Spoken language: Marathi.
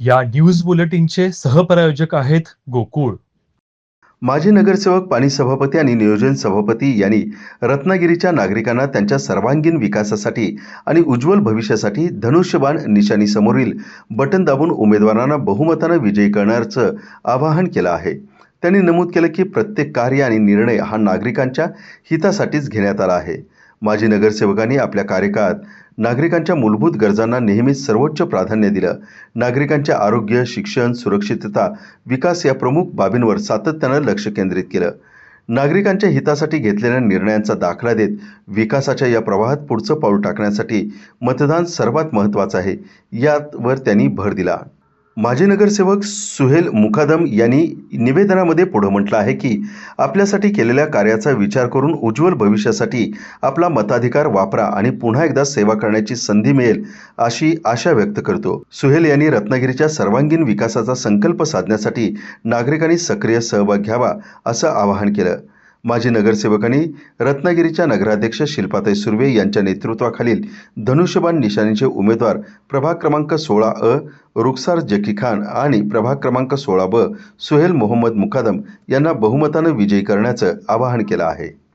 या न्यूज बुलेटिनचे सहप्रायोजक आहेत गोकुळ. माजी नगरसेवक पाणी सभापती आणि नियोजन सभापती यांनी रत्नागिरीच्या नागरिकांना त्यांच्या सर्वांगीण विकासासाठी आणि उज्ज्वल भविष्यासाठी धनुष्यबाण निशाणीसमोरील बटन दाबून उमेदवारांना बहुमतानं विजयी करण्याचं आवाहन केलं आहे. त्यांनी नमूद केलं की प्रत्येक कार्य आणि निर्णय हा नागरिकांच्या हितासाठीच घेण्यात आला आहे. माजी नगरसेवकांनी आपल्या कार्यकाळात नागरिकांच्या मूलभूत गरजांना नेहमीच सर्वोच्च प्राधान्य दिलं. नागरिकांचे आरोग्य शिक्षण सुरक्षितता विकास या प्रमुख बाबींवर सातत्यानं लक्ष केंद्रित केलं. नागरिकांच्या हितासाठी घेतलेल्या निर्णयांचा दाखला देत विकासाच्या या प्रवाहात पुढचं पाऊल टाकण्यासाठी मतदान सर्वात महत्त्वाचं आहे. यावर त्यांनी भर दिला. माजी नगरसेवक सुहेल मुखादम यांनी निवेदनामध्ये पुढं म्हटलं आहे की आपल्यासाठी केलेल्या कार्याचा विचार करून उज्ज्वल भविष्यासाठी आपला मताधिकार वापरा आणि पुन्हा एकदा सेवा करण्याची संधी मिळेल अशी आशा व्यक्त करतो. सुहेल यांनी रत्नागिरीच्या सर्वांगीण विकासाचा संकल्प साधण्यासाठी नागरिकांनी सक्रिय सहभाग घ्यावा असं आवाहन केलं. माजी नगरसेवकांनी रत्नागिरीच्या नगराध्यक्ष शिल्पाताई सुर्वे यांच्या नेतृत्वाखालील धनुष्यबाण निशाणीचे उमेदवार प्रभाग क्रमांक सोळा अ रुखसार जकी खान आणि प्रभाग क्रमांक सोळा ब सुहेल मोहम्मद मुकादम यांना बहुमतानं विजयी करण्याचं आवाहन केलं आहे.